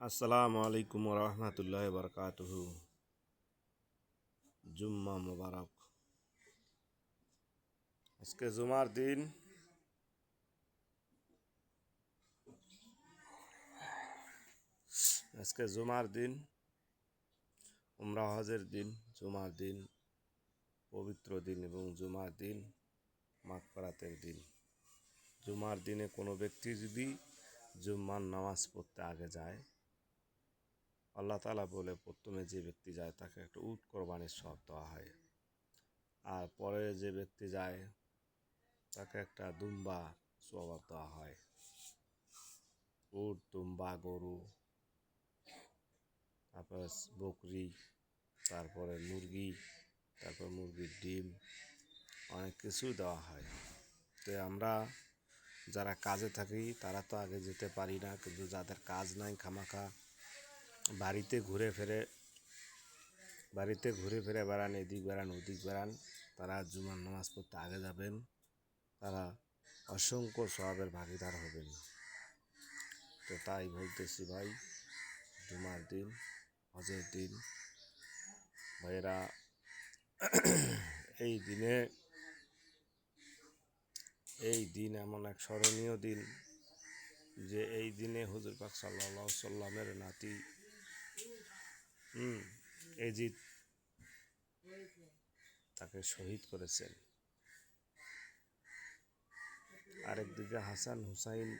আসসালামু আলাইকুম রহমতুল্লাহ বরকাতুহ জুম্মা মুবারক। আজকে জুমার দিন। আজকে জুমার দিন, উমরা হজের দিন, জুমার দিন, পবিত্র দিন এবং জুমার দিন মাগফরাতের দিন। জুমার দিনে কোনো ব্যক্তি যদি জুম্মার নামাজ পড়তে আগে যায় আল্লাহ তালা বলে, প্রথমে যে ব্যক্তি যায় তাকে একটা উট কোরবানির সব দেওয়া হয়। আর পরে যে ব্যক্তি যায় তাকে একটা দুম্বা স্বভাব দেওয়া হয়। উট, দুম্বা, গরু, তারপরে বকরি, তারপরে মুরগি, তারপর মুরগির ডিম, অনেক কিছু দেওয়া হয়। তো আমরা যারা কাজে থাকি তারা তো আগে যেতে পারি না, কিন্তু যাদের কাজ নাই খামাখা বাড়িতে ঘুরে ফিরে, বাড়িতে ঘুরে ফিরে বেড়ান, এদিক বেড়ান, ওদিক বেড়ান, তারা জুমার নামাজ পড়তে আগে যাবেন, তারা অসংখ্য সবের ভাগিদার হবেন। তো তাই বলতেছি ভাই, জুমার দিন, হজের দিন, ভাইয়েরা, এই দিনে, এই দিন এমন এক স্মরণীয় দিন যে এই দিনে হুজুর পাক সাল্লাহ সাল্লামের নাতি হুম, এজিদ তাকে শহীদ করেছেন। আরেকদিকে হাসান হুসাইন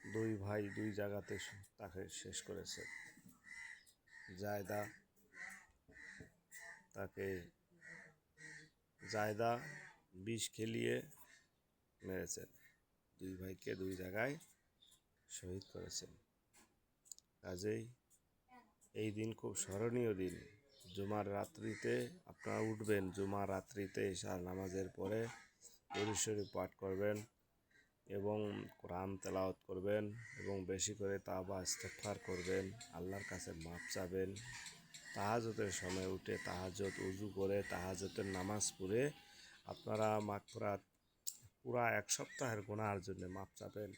দুই ভাই দুই জায়গাতে তাকে শেষ করেছে। জায়দা তাকে জায়দা বিষ খেলিয়ে মেরেছেন। দুই ভাইকে দুই জায়গায় শহীদ করেছেন। কাজেই এই দিন খুব স্মরণীয় দিন। জুমার রাত্রিতে আপনারা উঠবেন, জুমার রাত্রিতে ঈশার নামাজের পরে পরিসরে পাঠ করবেন এবং কোরআন তেলাওয়াত করবেন এবং বেশি করে তা বা ইস্তেফার করবেন, আল্লাহর কাছে মাপ চাবেন। তাহাজতের সময় উঠে তাহাজত উজু করে তাহাজতের নামাজ পড়ে আপনারা মাগফরাত পুরা এক সপ্তাহের গোনার জন্য মাপ চাবেন।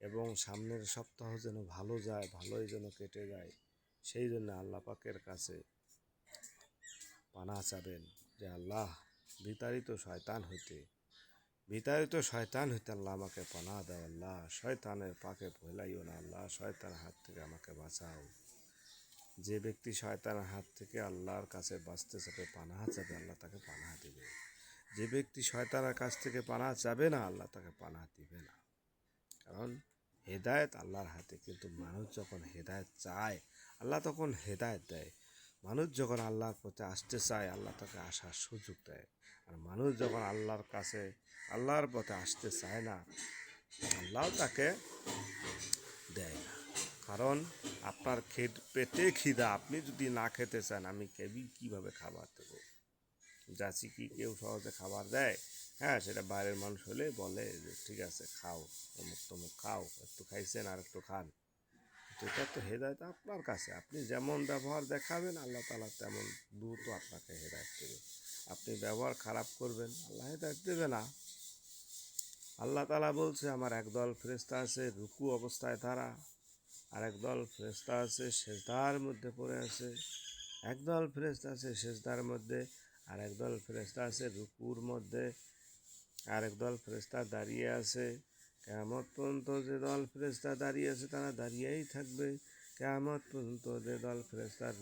এবং সামনের সপ্তাহ যেন ভালো যায়, ভালোই যেন কেটে যায়, সেই জন্য আল্লাহ পাকের কাছে পানা চাবেন যে, আল্লাহ, বিতাড়িত শয়তান হইতে, বিতাড়িত শয়তান হইতে আল্লাহ আমাকে পানা দাও, আল্লাহ, শয়তানের পাকে ভোলাইও না, আল্লাহ, শয়তানের হাত থেকে আমাকে বাঁচাও। যে ব্যক্তি শয়তানের হাত থেকে আল্লাহর কাছে বাঁচতে চাবে পানা চাবে আল্লাহ তাকে পানা দিবে। যে ব্যক্তি শয়তানের কাছ থেকে পানা চাবে না, আল্লাহ তাকে পানা দিবে না। কারণ হেদায়ত আল্লাহর হাতে। কিন্তু মানুষ যখন হেদায়ত চায়, আল্লাহ তখন হেদায়ত দেয়। মানুষ যখন আল্লাহর পথে আসতে চায়, আল্লাহ তাকে আসার সুযোগ দেয়। আর মানুষ যখন আল্লাহর কাছে, আল্লাহর পথে আসতে চায় না, আল্লাহ তাকে দেয় না। কারণ আপনার খেট পেটে খিদা, আপনি যদি না খেতে চান, আমি কেবি কীভাবে খাবার দেবো? যাচ্ছি কি কেউ সহজে খাবার দেয়? হ্যাঁ সেটা বাইরের মানুষ হলে বলে যে, ঠিক আছে, খাও, অমুক তমুক খাও, একটু খাইছেন আর একটু খান। এটা তো হেদায়ত আপনার কাছে। আপনি যেমন ব্যবহার দেখাবেন, আল্লাহ তালা তেমন দ্রুত আপনাকে হেদায়ত দেবে আপনি ব্যবহার খারাপ করবেন, আল্লাহ হেদায়ত দেবে না। আল্লাহ তালা বলছে, আমার একদল ফেরেস্তা আছে, রুকু অবস্থায় তারা। আর একদল ফেরেস্তা আছে, সেজদার মধ্যে পড়ে আছে। একদল ফেরেস্তা আছে, সেজদার মধ্যে আর একদল ফেরেস্তা আছে, রুকুর মধ্যে আর একদল ফেরেস্তা দাঁড়িয়ে আছে। কেমত পর্যন্ত যে দল ফেরেস্তা দাঁড়িয়ে আছে, তারা দাঁড়িয়েই থাকবে। কেমত পর্যন্ত যে দল ফেরেস্তার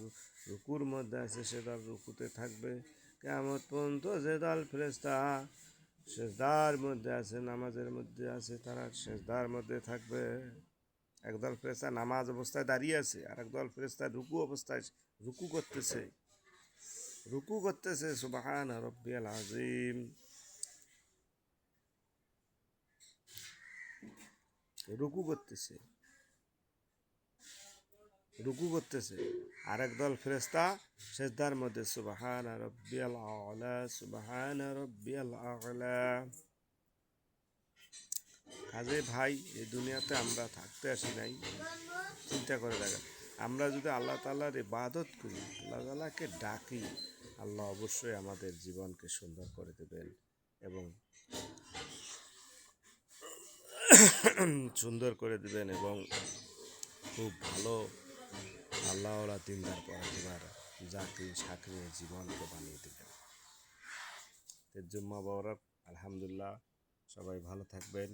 রুকুর মধ্যে আছে, সে দল রুকুতে থাকবে। কেমত পর্যন্ত যে দল ফেরেস্তা শেষদার মধ্যে আছে, নামাজের মধ্যে আছে, তারা শেষদার মধ্যে থাকবে। একদল ফেরেস্তা নামাজ অবস্থায় দাঁড়িয়ে আছে আর একদল ফেরেস্তা রুকু অবস্থায়, রুকু করতেছে। রুকু করতেছে সুবাহান রব্বিয়াল আজিম রুকু করতেছে। রুকু করতেছে। আর একদল ফেরেস্তা সেজদার মধ্যে সুবাহান রব্বিয়াল আলা সুবাহান রব্বিয়াল আলা। কাজে ভাই, এই দুনিয়াতে আমরা থাকতে আসি নাই। চিন্তা করে দেখা আমরা যদি আল্লাহ তাল্লাহর ইবাদত করি, আল্লাহ তাল্লাহকে ডাকি আল্লাহ অবশ্যই আমাদের জীবনকে সুন্দর করে দেবেন এবং সুন্দর করে দেবেন এবং খুব ভালো আল্লাহওয়ালা দিনদার পরে তোমার জাতি, সাকরি, জীবনকে বানিয়ে দেবেন। জুম্মা বরক আলহামদুলিল্লাহ, সবাই ভালো থাকবেন,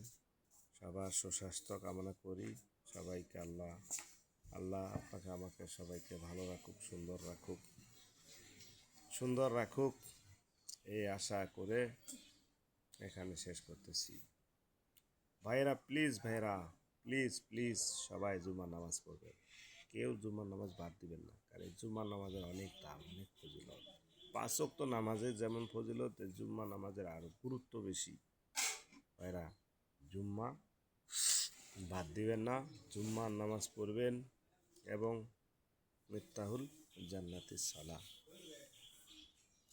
সবার সুস্বাস্থ্য কামনা করি, সবাইকে আল্লাহ আল্লাহ আপনাকে, আমাকে সবাইকে ভালো রাখুক, সুন্দর রাখুক। সুন্দর রাখুক। এই আশা করে এখানে শেষ করতেছি। ভাইরা প্লিজ ভাইরা প্লিজ প্লিজ সবাই জুমার নামাজ পড়বেন। কেউ জুমার নামাজ বাদ দিবেন না, কারণ জুমার নামাজের অনেক দাম, অনেক ফজিলত। পাঁচ ওয়াক্ত নামাজের যেমন ফজিলত জুম্মা নামাজের আরও গুরুত্ব বেশি। ভাইরা জুম্মা বাদ দিবেন না, জুম্মার নামাজ পড়বেন এবং মিত্তাহুল জান্নাতি সালা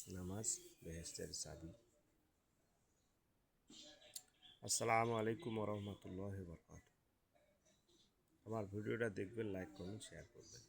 নামাজ বেহেস্তের চাবি আসসালামু আলাইকুম রহমতুল্লাহ বরকাত আমার ভিডিওটা দেখবেন লাইক করুন শেয়ার করবেন।